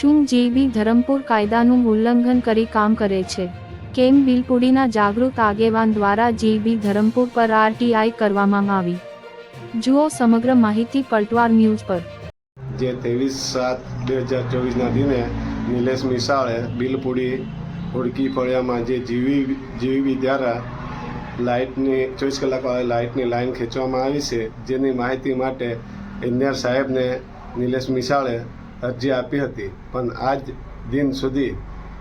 શું જીબી ધરમપુર કાયદાનું ઉલ્લંઘન કરી કામ કરે છે? કેમ બિલપુડીના જાગૃત આગેવાન દ્વારા જીબી ધરમપુર પર આરટીઆઈ કરવામાં આવી? જુઓ સમગ્ર માહિતી પલટવાર ન્યૂઝ પર. જે ત્રેવીસ સાત બે હજાર ચોવીસના દિને નિલેશ મિસાળે બિલપુડી, હુડકી ફળિયામાં જે જીવી જીવી દ્વારા લાઇટની, ચોવીસ કલાકવાળી લાઇટની લાઇન ખેંચવામાં આવી છે, જેની માહિતી માટે ઇન્જિનિયર સાહેબને નિલેશ મિસાળે અરજી આપી હતી, પણ આજ દિન સુધી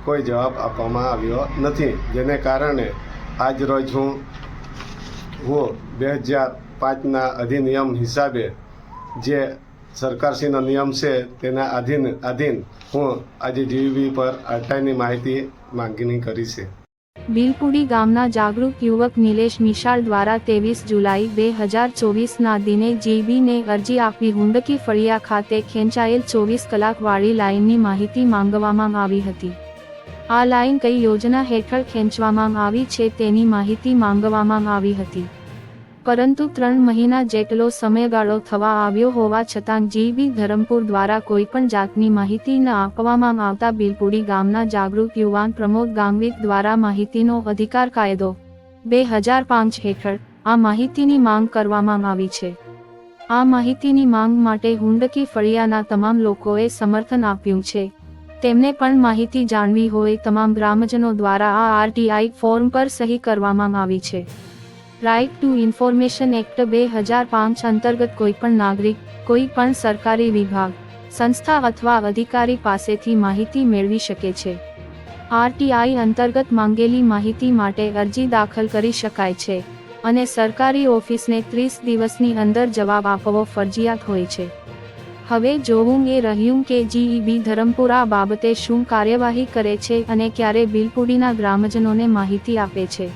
કોઈ જવાબ આપવામાં આવ્યો નથી, જેને કારણે આજ રોજ હું હું બે હજાર પાંચના અધિનિયમ હિસાબે જે સરકારશ્રીનો નિયમ છે તેના આધીન આધીન હું આજે જીવીબી પર અટાઈની માહિતી માંગણી કરી છે. બિલપુડી ગામના જાગૃત યુવક નિલેશ મિશાલ દ્વારા ત્રેવીસ જુલાઈ બે હજાર ચોવીસના દિને જીબીને અરજી આપી હુંડકી ફળિયા ખાતે ખેંચાયેલ ચોવીસ કલાકવાળી લાઇનની માહિતી માંગવામાં આવી હતી. આ લાઇન કઈ યોજના હેઠળ ખેંચવામાં આવી છે તેની માહિતી માંગવામાં આવી હતી. પરંતુ ત્રણ મહિના જેટલો સમયગાળો થવા આવ્યો હોવા છતાં જીબી ધરમપુર દ્વારા કોઈપણ જાતની માહિતી ન આપવામાં આવતા બિલપુડી ગામના જાગૃત યુવાન પ્રમોદ ગાંગવિત દ્વારા માહિતીનો અધિકાર કાયદો બે હજાર પાંચ હેઠળ આ માહિતીની માંગ કરવામાં આવી છે. આ માહિતીની માંગ માટે હુંડકી ફળિયાના તમામ લોકોએ સમર્થન આપ્યું છે. તેમને પણ માહિતી જાણવી હોય તમામ ગ્રામજનો દ્વારા આ આરટીઆઈ ફોર્મ પર સહી કરવામાં આવી છે. રાઇટ ટુ ઇન્ફોર્મેશન એક્ટ બે હજાર પાંચ અંતર્ગત કોઈપણ નાગરિક કોઈ પણ સરકારી વિભાગ, સંસ્થા અથવા અધિકારી પાસેથી માહિતી મેળવી શકે છે. આરટીઆઈ અંતર્ગત માંગેલી માહિતી માટે અરજી દાખલ કરી શકાય છે અને સરકારી ઓફિસને ત્રીસ દિવસની અંદર જવાબ આપવો ફરજિયાત હોય છે. હવે જોવું એ રહ્યું કે જીઈબી ધરમપુરા બાબતે શું કાર્યવાહી કરે છે અને ક્યારે બિલપુડીના ગ્રામજનોને માહિતી આપે છે.